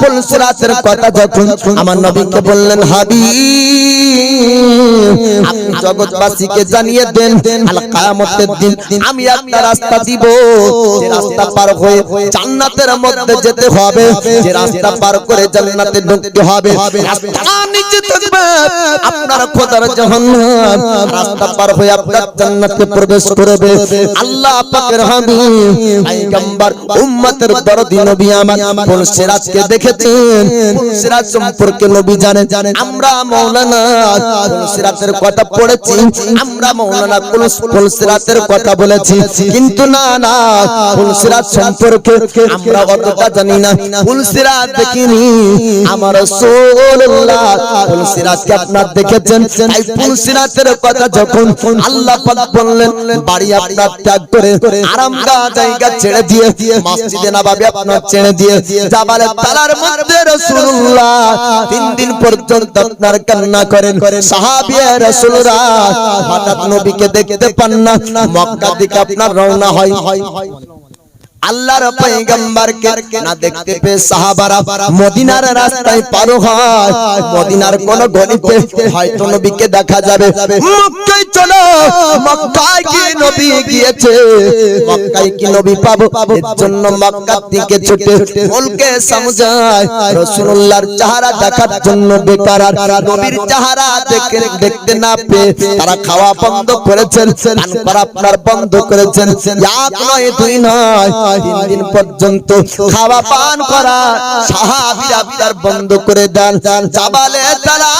ফুলসিরাতের কথা যখন আমার নবীকে বললেন হাবি জগৎবাসীকে জানিয়ে দেন আমি একটা রাস্তা দিব রাস্তা পার হয়ে জান্নাতের মধ্যে যেতে হবে, যে রাস্তা পার করে জান্নাতে ঢুকতে হবে আপনার খোদার জাহান্নাম, রাস্তা পার হয়ে প্রবেশ করবে, আল্লাহ সিরাজকে দেখেছেন। কোন সিরাজ সম্পর্কে নবী জানেন। আমরা মাওলানা কোন সিরাতের কথা পড়েছি। আমরা মাওলানা কোন কোন সিরাতের কথা বলেছি। কিন্তু না না কোন সিরাত সম্পর্কে আমরা অতটা জানি না। কোন সিরাত দেখিনি। আমার রাসূলুল্লাহ কোন সিরাতকে আপনারা দেখেছেন। তাই কোন সিরাতের কথা যখন আল্লাহ পাক বললেন বাড়ি আপনার ত্যাগ করে আরামদাহ জায়গা ছেড়ে দিয়ে মসজিদে নববী আপনার ছেড়ে দিয়ে জাবালে তালার মধ্যে রাসূলুল্লাহ তিন দিন পর্যন্ত আপনার কান্না করেন। সাহাবিয়া রাসূলরা হঠাৎ নবীকে দেখতে পান না। মক্কা দিকে আপনার রওনা হয়। আল্লাহর পয়গম্বরকে না দেখতে পেয়ে সাহাবারা মদিনার রাস্তায় পার হয়। মদিনার কোন গলিতে হয়তো নবীকে দেখা যাবে। মক্কায় চলো, মক্কায় কি নবী গিয়েছে? মক্কায় কি নবী পাবো? এর জন্য মক্কা থেকে ছুটে বলকে সমঝায়। রাসূলুল্লাহর চেহারা দেখার জন্য বেকার নবীর চেহারা দেখে দেখতে না পেয়ে তারা খাওয়া বন্ধ করেছেন, পান করা আপনার বন্ধ করেছেন। এক নয়, দুই নয়, তিন দিন পর্যন্ত খাওয়া পান করা সাহাবীরা তার বন্ধ করে দেন। জাবালে তারা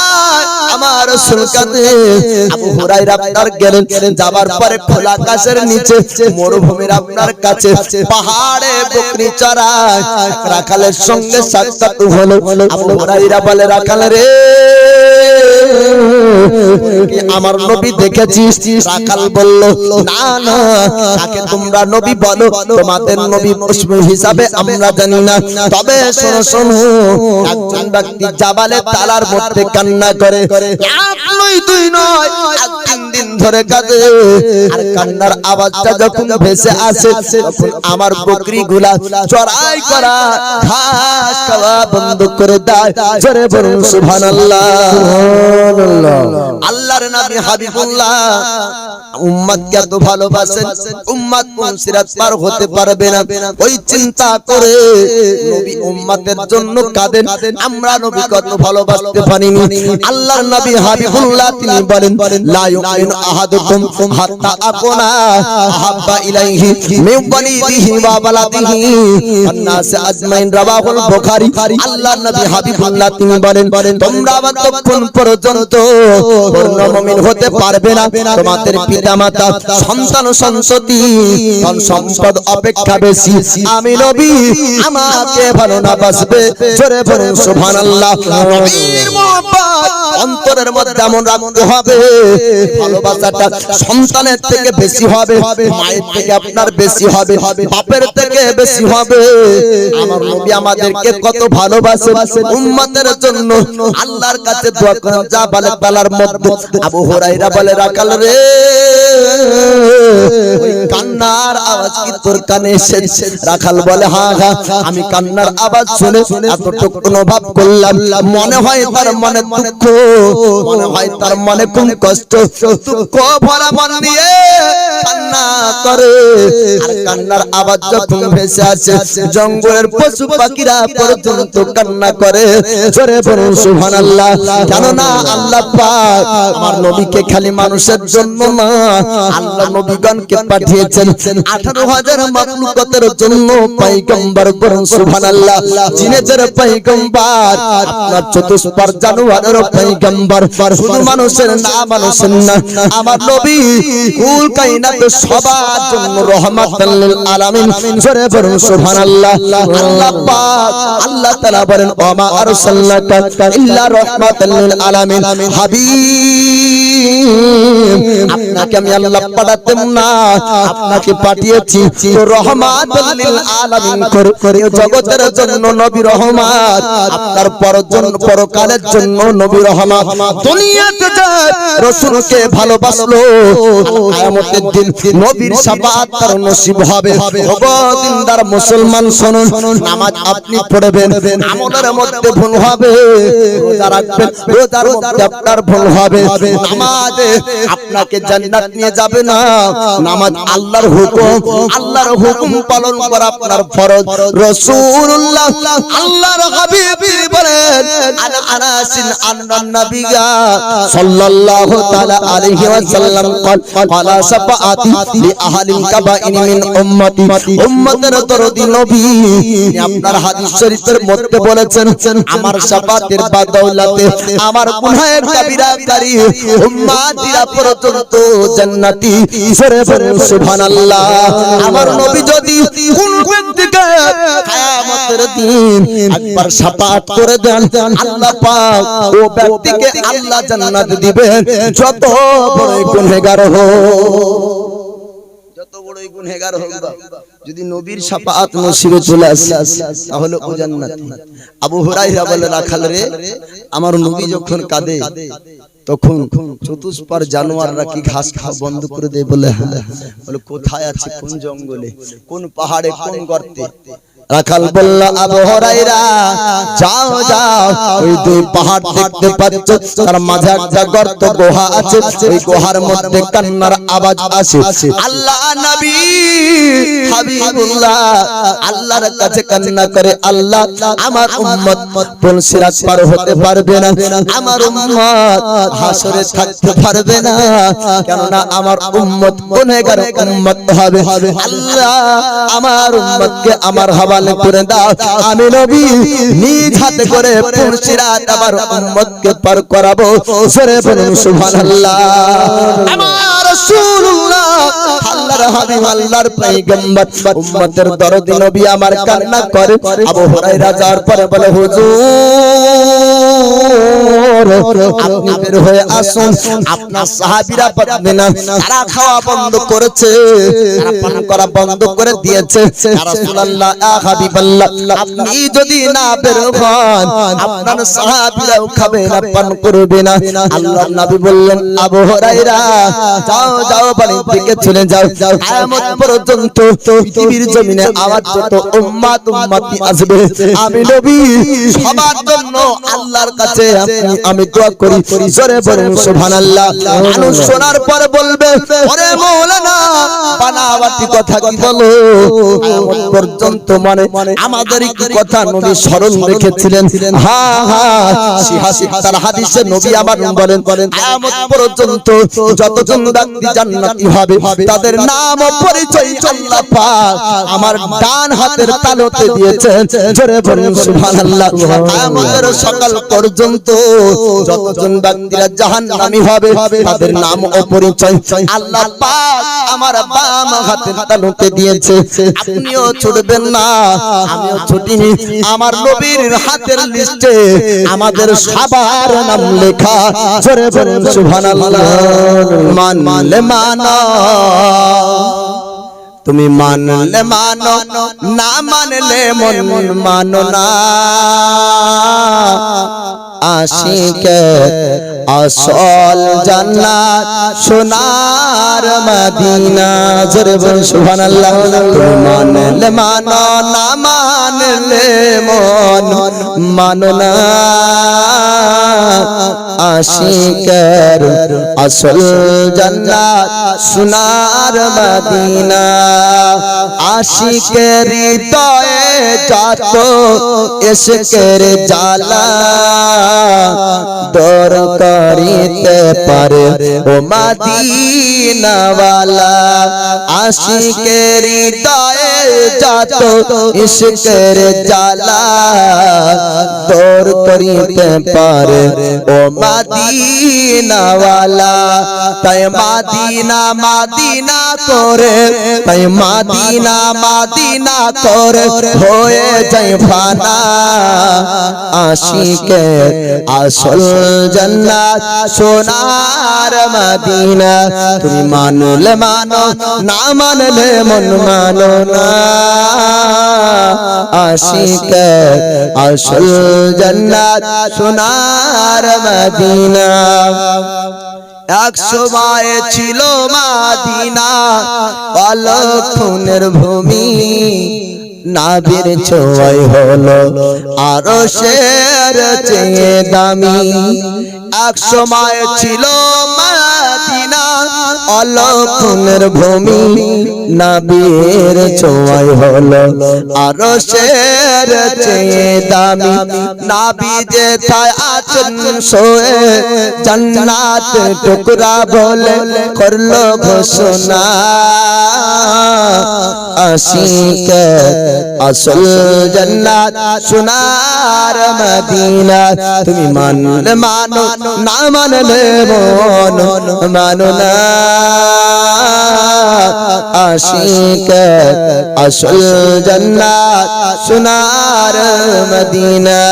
আমার সুলকাতে আবু হুরায়রা আপনার গেলেন, যাবার পরে খোলা আকাশের নিচে মরুভূমির আপনার কাছে পাহাড়ে বকরি চড়ায় রাখালের সঙ্গে সাক্ষাৎ হলো। হুরায়রা বলে, রাখাল রে কি আমার নবী দেখেছিস? রাখাল বলল না না তাকে তোমরা নবী বলো। তোমাদের নবী হিসাবে আমরা জানি না। তবে শোনো শোনো একজন ব্যক্তি জাবালে তালার মধ্যে কান্না করে নয় দুই নয় তিন দিন ধরে কাঁদে। আর কান্নার আওয়াজটা যখন ভেসে আসে তখন আমার বকরি গুলা চড়াই করা ঘাস খাওয়া বন্ধ করে দেয়। জোরে বলুন সুবহানাল্লাহ। আল্লাহর নবী হাবিবুল্লাহ। উম্মতকে এত ভালোবাসেন, উম্মত কোন সিরাত পার হতে পারবে না। ওই চিন্তা করে নবী উম্মতের জন্য কাঁদেন। আমরা নবী কত ভালোবাসতে পারিনি। আল্লাহর নবী হাবিবুল্লাহ তিনি বলেন, লা ইউমিনু আহাদুকুম হাত্তা আকুনা আহাব্বা ইলাইহি মিন ওয়া বালাদিহি আন্নাস আজমাইন রাওয়াহুল বুখারী। আল্লাহর নবী হাবিবুল্লাহ তিনি বলেন, তোমরা ততক্ষণ পর্যন্ত মুমিন হতে পারবে না। তোমাদের পিতামাতা, সন্তান সন্ততি, ধন সম্পদ অপেক্ষা বেশি। আমি নবী, আমাকে ভালো না বাসবে। জোরে বলুন, সুবহানাল্লাহ। নবীর মোহাব্বত অন্তরের মধ্যে এমন রাখতে হবে। ভালোবাসাটা সন্তানের থেকে বেশি হবে, মায়ের থেকে আপনার বেশি হবে, বাপের থেকে বেশি হবে। আমার নবী আমাদেরকে কত ভালোবাসে। উম্মতের জন্য আল্লাহর কাছে দোয়া করেন, যা বলে তালার মধ্যে আবু হুরাইরা বলে রাখাল রে কান্নার আওয়াজ কি তোর কানে এসেছে? রাখাল বলে হ্যাঁ হ্যাঁ আমি কান্নার আওয়াজ শুনে অনুভব করলাম। মনে হয় তার মনে দুঃখ, মনে হয় তার মনে কোন কষ্ট। দুঃখ ভরা নিয়ে কান্না করে। কান্নার আওয়াজ যখন ভেসে জঙ্গলের পশু পাখিরা পর্যন্ত কান্না করে। জোরে বলুন আল্লাহ পাক আমার নবীকে খালি মানুষের জন্য না আল্লাহ নবীগণকে পাঠিয়েছেন। 18000 মাখলুকাতের জন্য পয়গম্বর বলুন, সুবহানাল্লাহ। জিনেদের পয়গম্বর, আপনার চতুষ্পার জানুয়ারের পয়গম্বর। শুধু মানুষের না মানুষের না, আমার নবী কুল কায়নাত সবার জন্য রহমাতাল লিল আলামিন। জোরে বলুন, সুবহানাল্লাহ। আল্লাহ পাক, আল্লাহ তাআলা বলেন ওমা আরসালনাকা ইল্লা রাহমাতাল লিল আলামিন। হাবিব। আপনাকে আমি আল্লাহ পাঠাতাম না। আপনাকে পাঠিয়েছি। জগতের জন্য নবী রহমান আপনার পরজন পরকালের জন্য নবী রহমান দুনিয়াতে রাসূলকে ভালোবাসলো। নবীর শাফাআত নসিব হবে। দিনদার মুসলমান শুনুন। নামাজ আপনি পড়বেন। আমলের মধ্যে ভুল হবে। রাখবেন। আপনার ভুল হবে। নামাজে নামাজ, আপনাকে জান্নাত নিয়ে যাবে না। নামাজ আল্লাহর হুকুম আল্লাহর হুকুম পালন করা আপনার ফরজ। রাসূলুল্লাহ আল্লাহর হাবিব বলেন আনা আনাসিন আন্নান নাবিগা সাল্লাল্লাহু তাআলা আলাইহি ওয়া সাল্লাম ওয়াসাল্লাম ফালা সাফাতি লি আহলিল কাবাইন মিন উম্মতি। উম্মতের দরদি নবী আপনার হাদিস শরীফের মধ্যে বলেছেন, আমার সাফাতের বাদৌলাতে আমার গুনাহের কাবিরা কারি উম্মাতিরা পর্যন্ত জান্নাতি সরে বলুন সুবহানাল্লাহ। আমার নবী যদি কোন কিয়ামতের দিন একবার করে দেন আল্লাহ পাক ও ব্যক্তিকে আল্লাহ জান্নাত দিবেন। যত বড় গুনাহগার হোক যত বড়ই গুনহেগার হোক যদি নবীর শাফাআত নসিবে চলে আসে তাহলে ও জান্নাতি। আবু হুরায়রা বলে রাখাল রে আমার নবী যখন কাঁদে তখন চতুষ্পার জানোয়াররা কি ঘাস খাওয়া বন্ধ করে দেয় বলে হ্যাঁ? বলে, কোথায় আছে কোন জঙ্গলে? কোন পাহাড়ে কোন গর্তে? রাখাল বলল, আবু হুরায়রা, যাও যাও। ওই দুই পাহাড় দেখতে পাচ্ছ। তার মাঝে একটা গর্ত, গুহা আছে। ওই গুহার মধ্যে কান্নার আওয়াজ আসে। আল্লাহ নবী হাবিবুল্লাহ আল্লাহর কাছে কান্না করে, আল্লাহ, আমার উম্মত কোন সিরাত পার হতে পারবে না। আমার উম্মত হাসরে থাকতে পারবে না। কেননা আমার উম্মত গুনাহগার উম্মত হবে। আল্লাহ, আমার উম্মতকে আমার হাওয়ালে করে দাও আমি নবী নিজ হাতে করে পুরসিরাত আমার উম্মতকে পার করাবো। সরে বলুন সুবহানাল্লাহ। আমার রাসূলুল্লাহ আমার কান্না করে। আবু হুরায়রা যাওয়ার পরে বলে, হুজুর আপনি বের হয়ে আসুন। আপনার সাহাবীরা পারবে না তারা খাওয়া বন্ধ করেছে। তারা পান করা বন্ধ করে দিয়েছে। রাসূলুল্লাহ হাবিবাল্লাহ আপনি যদি না বের হন আপনার সাহাবীরাও খাবে না পান করবে না। আল্লাহর নবী বললেন আবু হুরায়রা যাও যাও বাড়ি থেকে চলে যাও। কিয়ামত পর্যন্ত পৃথিবীর জমিনে আওয়াজ যত উম্মাত উম্মতি আসবে আমি নবী সবার জন্য আল্লাহর কাছে আমি- আমি দোয়া করি। জোরে বলুন, সুবহানাল্লাহ। মানুষ শোনার পরে বলবে, ওরে মাওলানা বানাবাটি কথা কি বলো? পর্যন্ত মানে আমাদের কি কথা নবী স্মরণ রেখেছিলেন। হ্যাঁ হ্যাঁ সিহাসি তার হাদিসে নবী আবার বলেন বলেন কিয়ামত পর্যন্ত যতজন ব্যক্তি জান্নাতি হবে, তাদের নাম ও পরিচয় আল্লাহ পাক আমার ডান হাতের তালুতে দিয়েছেন। জোরে বলুন, সুবহানাল্লাহ। কিয়ামতের সকাল পর্যন্ত যতজন ব্যক্তিরা জাহান্নামী হবে তাদের নাম ও পরিচয় আল্লাহ পাক আমার বাম হাতের তালুতে দিয়েছে। আপনিও ছুটবেন না আমিও ছুটিনি। আমার নবীর হাতের লিস্টে আমাদের সবার নাম লেখা। জোরে বলুন সুবহানাল্লাহ। মানলে মানা। তুমি মানলে মানো না মানলে মন মন মানো না। আশিকে আসল জান্নাত সোনার মদিনা। জোরে বল সুবহানাল্লাহ। মানলে মানো, না মানলে মন। মানো না আশিকের আসল জান্নাত সোনার মদিনা। আশিকের হৃদয়ে যত এসকের জালা দর করিতে পারে ও মাদিনাওয়ালা। আশিকের হৃদয়ে যত ইশকের জালা দর করিতে পারে ও মাদিনাওয়ালা, তাই মাদিনা মাদিনা করে, তাই মাদিনা মাদিনা করে হয়ে যাই ফানা। আশিকে আসল জান্নাত সোনার মদিনা, তুমি মানলে মানো, না মানলে মন মানো না। আশিকে আসল জান্নাত সোনার মদিনা। এক সময় ছিল মাদিনা অলক্ষণের ভূমি, নাবির ছোঁয়াই হলো আরও শের চেয়ে দামি। এক সময় ছিল মাদিনা অলক্ষণের ভূমি নাবির ছোঁয়াই হলো। আরও শের চেয়ে দামি নাবি যে তাই সোয়ে। জান্নাত টুকরা বলে করল ঘোষণা। আশিকে আসল জান্নাত সোনার মদিনা। তুমি মানলে মানো, না মানলে মন, মানো না। আশিকে আসল জন্নাত সোনার মদিনা।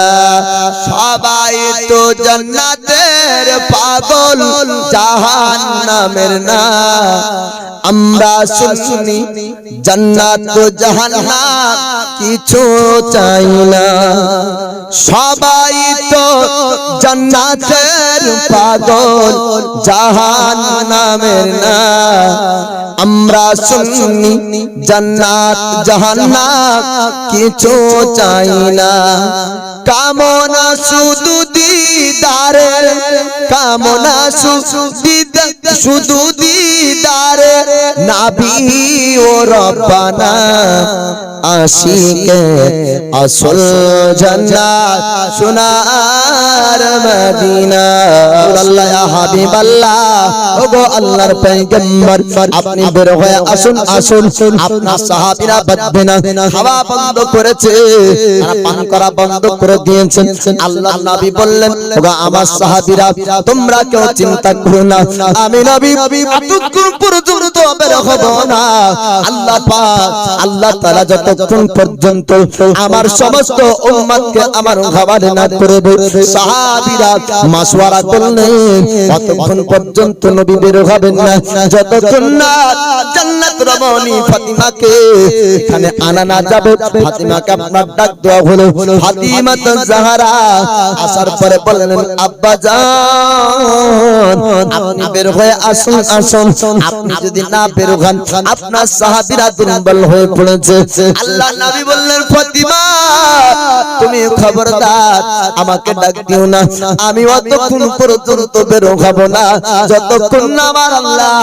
সবাই তো জন্নাতের পাগল জাহান নামের না। আমরা শুনি জান্নাত তো জাহান্নাম কিছু চাই না। সবাই তো জান্নাতের পাগল, জাহান্নামের না। আমরা শুনি জান্নাত, জাহান্নাম কিছু চাই না। কামনা শুধু দিদারে কামনা শুধু দিদার শুধু দিদারে নাবি ও রব্বানা আশিকে আসল জান্নাত সোনার মদিনা। আল্লাহ, ইয়া হাবিবাল্লাহ। ওগো আল্লাহর পয়গম্বর, আপনি বের হয়ে আসুন আসুন। আপনার সাহাবীরা বাঁধবে না খাওয়া বন্ধ করেছে। পান করা বন্ধ করে দিয়েছেন। আল্লাহ নবী বললেন, ওগো আমার সাহাবীরা, তোমরা কেউ চিন্তা করো না। আমি নবী, এতক্ষণ পর্যন্ত বের হব না। আল্লাহ পাক, আল্লাহ তাআলা যতক্ষণ পর্যন্ত আমার সমস্ত উম্মতকে আমার খাবার না করবে, সাহাবীরা মাসওয়ারা করলেন ততক্ষণ পর্যন্ত নবী বের হবেন না, যতক্ষণ না জান্নাত রমণী ফাতিমাকে এখানে আনা না যাবে, ফাতিমাকে আপনার ডাক দেওয়া হলো ফাতিমা তো জাহারা। আসার পরে বললেন, আব্বা জান, আপনি বের হয়ে আসুন আসুন। আপনি যদি না বের হন, আপনার সাহাবীরা দুর্বল হয়ে পড়েছে। আল্লাহ নবী বললেন, ফাতিমা, তুমি খবরদার, আমাকে ডাক দিও না। আমি অতক্ষণ পর্যন্ত বের হব না। যতক্ষণ না আমার আল্লাহ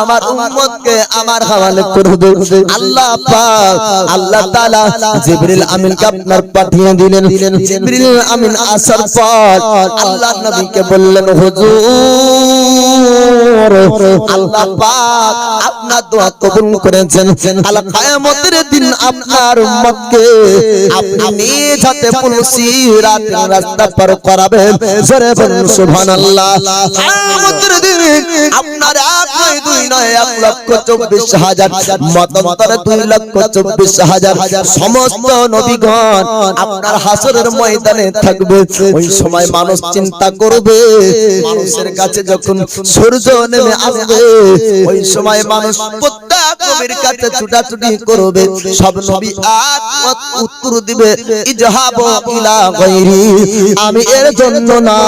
আমার উম্মতকে আমার হাওয়ালে করবে আল্লাহ পাক, আল্লাহ তাআলা জিবরিল আমিনকে আপনার পাঠিয়ে দিলেন। জিবরিল আমিন আসার পর আল্লাহ নবীকে বললেন, হুজুর আল্লাহ পাক আপনার দোয়া কবুল করেছেন। আল কিয়ামতের দিন আপনার উম্মতকে আপনি রাস্তা পার করাবেন। জোরে বলুন সুবহানাল্লাহ। কিয়ামতের দিন আপনার এক নয় দুই নয় এক লক্ষ চব্বিশ হাজার মতান্তরে দুই লক্ষ চব্বিশ হাজার সমস্ত নবীগণ আপনার হাসরের ময়দানে থাকবে। ওই সময় মানুষ চিন্তা করবে মানুষের কাছে যখন সূর্য নেমে আসবে। ওই সময় মানুষ প্রত্যেক নবীর কাছে ছুটাছুটি করবে। সব নবী এক উত্তর দিবে ইজহাব ইলা গায়রি। আমি এর জন্য না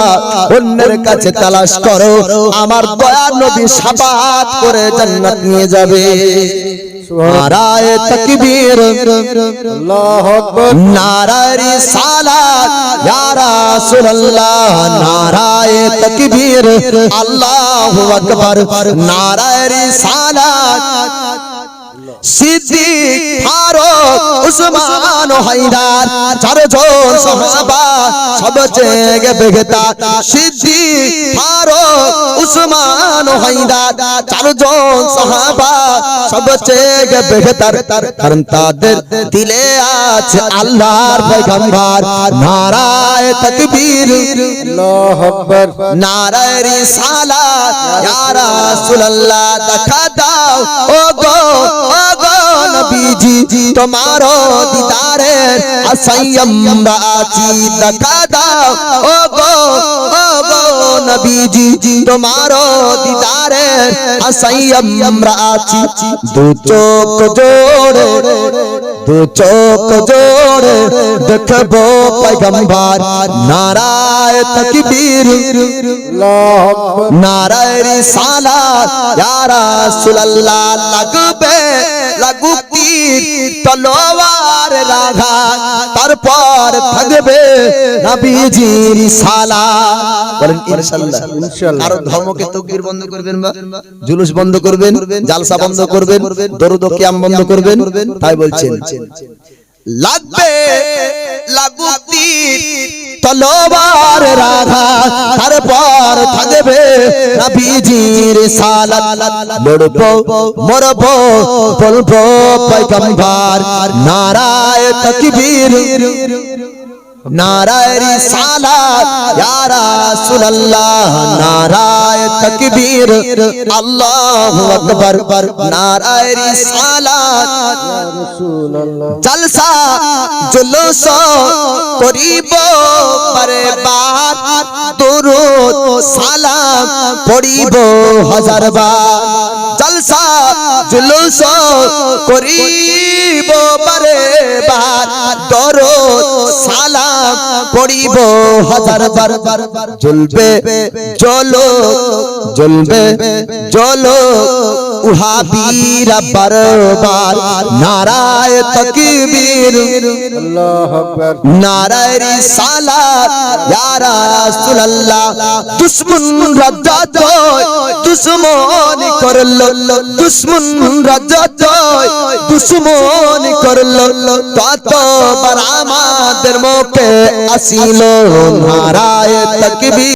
অন্যের কাছে তালাশ করো। আমার দয়া নবী সাফাত করে জান্নাত নিয়ে যাবে। নারায় তকবীর। আল্লাহু আকবার। নারায় রিসালাত। ইয়া রাসূলুল্লাহ নারায় তকবীর। আল্লাহু আকবার। নারায় রিসালাত। সিদ্দিক ফারুক উসমান ও হায়দার চারজন সাহাবা সব সবচেয়ে বেগেতার সিদ্ধি ফারুক উসমান হায়দার চারজন সাহাবা সবচেয়ে বেগেতার কারণ তাদের দিলে আছে আল্লাহর পয়গম্বর নারায়ে তাকবীর আল্লাহ আকবার নারায় রিসালাত ইয়া রাসূলুল্লাহ দেখা দাও ও গো নবীজি তোমার দিদারে আসাইয়ামরা আছি দেখা দাও ও গো ও গো নবীজি তোমার দিদারে আসাইয়ামরা আছি দু চোখ জোড়ে দু চোখ জোড়ে দেখব পয়গম্বর। নারায় তকবীর। নারায় রিসালাত। ইয়া রাসূলুল্লাহ লাগবে তীর তলোয়ার রাধা তারপর থাকবে নবীজির সালা। বলেন ইনশাআল্লাহ ইনশাআল্লাহ। আর ধর্মকে তকবীর বন্ধ করবেন বা জুলুস বন্ধ করবেন জালসা বন্ধ করবেন দরুদ ও কিয়াম বন্ধ করবেন তাই বলছেন। লাগবে লাগুতি তলোবার রাধা তারপর থাকবে নবীজির সালাত। লড়বো মরবো বলব পয়গম্বর নারায় তকবীর। নারায় রিসালাত ইয়া রাসূলুল্লাহ, নারায় তকবীর, আল্লাহু আকবার, নারায় রিসালাত রাসূলুল্লাহ জলসা জুলুস করিব পরবার দুরুদ সালাম পড়িব হাজার বার। জলসা জুলুস করিব পরবার দরুদ সালাম পড়িব হাজার বার। জ্বলবে জলো জ্বলবে জলো উহাবীরা বারবার। নারায় তকবীর। নারায় রিসালাত। ইয়া রাসূলুল্লাহ। দুশমন রাজ্জাত দুশমন করল, দুশমন রাজ্জাত দুশমন করল। তত বার আমাদের মুখে আসিল নারায় তকবীর